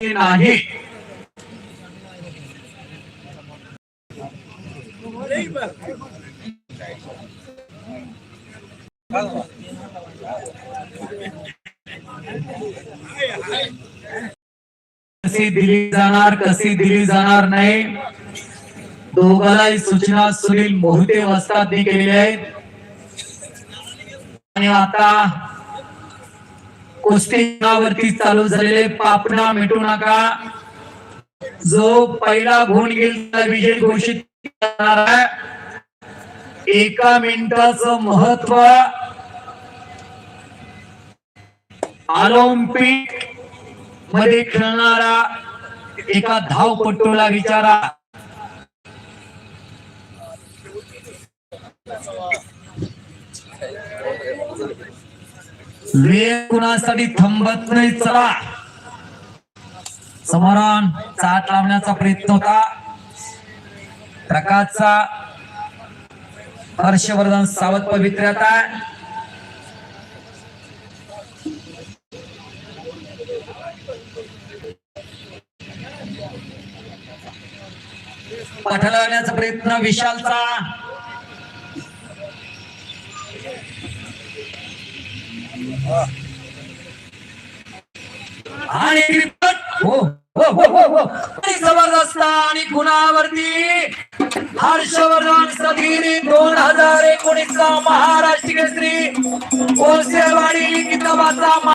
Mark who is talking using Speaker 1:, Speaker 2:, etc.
Speaker 1: नाही कशी दिली जाणार कशी दिली जाणार नाही? दोघांनाही सूचना सुनील मोहिते वस्तादनी केलेल्या आहेत. आणि आता कुस्तीवरती चालू झालेले पापणा मिटू नका. जो पहिला गुण घेईल त्याला विजय घोषित करणार आहे. एका मिनिटाचं महत्त्व. ऑलिम्पिकमध्ये खेळणारा एका धावपटूला विचारा. वेळ कुणासाठी थांबत नाही चला. समरण चाट लावण्याचा प्रयत्न होता. प्रकाशचा हर्षवर्धन सावत पवित्र आता. पाठवण्याचा प्रयत्न विशालचा. आणि हो, हो, हो, हो जबरदस्त आणि गुणावरती हर्षवर्धन सदीने दोन हजार एकोणीसचा महाराष्ट्र केसरी कोळसेवाडी किताबाचा